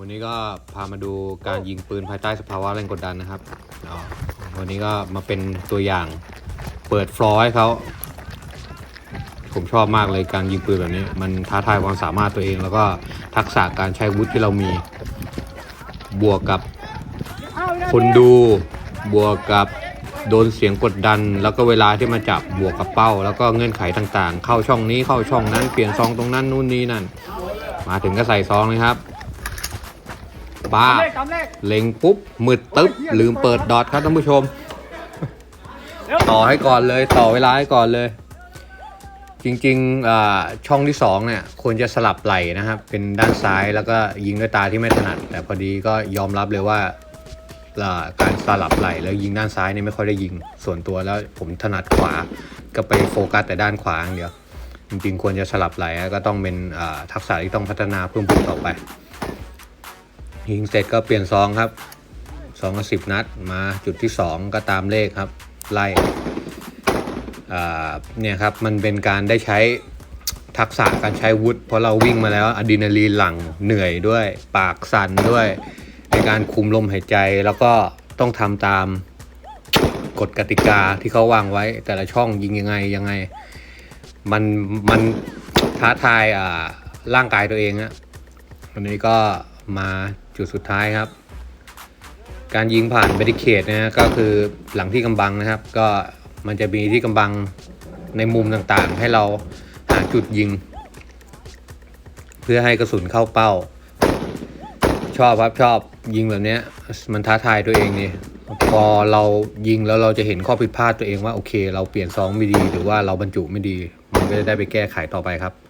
วันนี้ก็พามาดูการยิงปืนภายใต้สภาวะแรงกดดันนะครับ วันนี้ก็มาเป็นตัวอย่างเปิดฟลอร์ให้เขา ผมชอบมากเลยการยิงปืนแบบนี้ มันท้าทายความสามารถตัวเอง แล้วก็ทักษะการใช้วุธที่เรามี บวกกับคนดู บวกกับโดนเสียงกดดัน แล้วก็เวลาที่มาจับบวกกับเป้า แล้วก็เงื่อนไขต่างๆ เข้าช่องนี้เข้าช่องนั้นเปลี่ยนซองตรงนั้นนู่นนี่นั่น มาถึงก็ใส่ซองเลยครับ ป้าบตามเลขเล็งปุ๊บมืดตึ๊บลืมเปิดดอทครับท่านผู้ชม ต่อให้ก่อนเลยต่อเวลาให้ก่อนเลย จริงๆอ่าช่องที่สองเนี่ยควรจะสลับไหลนะครับ เป็นด้านซ้ายแล้วก็ยิงด้วยตาที่ไม่ถนัด แต่พอดีก็ยอมรับเลยว่าอ่าการสลับไหลแล้วยิงด้านซ้ายเนี่ยไม่ค่อยได้ยิงส่วนตัวแล้วผมถนัดขวาก็ไปโฟกัสแต่ด้านขวาอย่างเดียวจริงๆควรจะสลับไหลก็ต้องเป็นอ่าทักษะที่ต้องพัฒนาเพิ่มพูนต่อไป ยิงเสร็จก็เปลี่ยนซองครับซองสิบนัดมาจุดที่สองก็ตามเลขครับ ไล่เนี่ยครับมันเป็นการได้ใช้ทักษะการใช้วุธเพราะเราวิ่งมาแล้วอะดรีนาลีนหลังเหนื่อยด้วย ปากสั่นด้วย ในการคุมลมหายใจแล้วก็ต้องทำตามกฎกติกาที่เขาวางไว้ แต่ละช่องยิงยังไงยังไง มันมันท้าทายอ่าร่างกายตัวเองอะวันนี้ก็มา จุดสุดท้ายครับ การยิงผ่านบริเคดนะฮะก็คือหลังที่กำบังนะครับ ก็มันจะมีที่กำบังในมุมต่างๆ ให้เราหาจุดยิง เพื่อให้กระสุนเข้าเป้า ชอบครับชอบยิงแบบนี้มันท้าทายตัวเองนี่พอเรายิงแล้วเราจะเห็นข้อผิดพลาดตัวเองว่าโอเค เราเปลี่ยนซองไม่ดี หรือว่าเราบรรจุไม่ดี มันก็จะได้ไปแก้ไขต่อไปครับ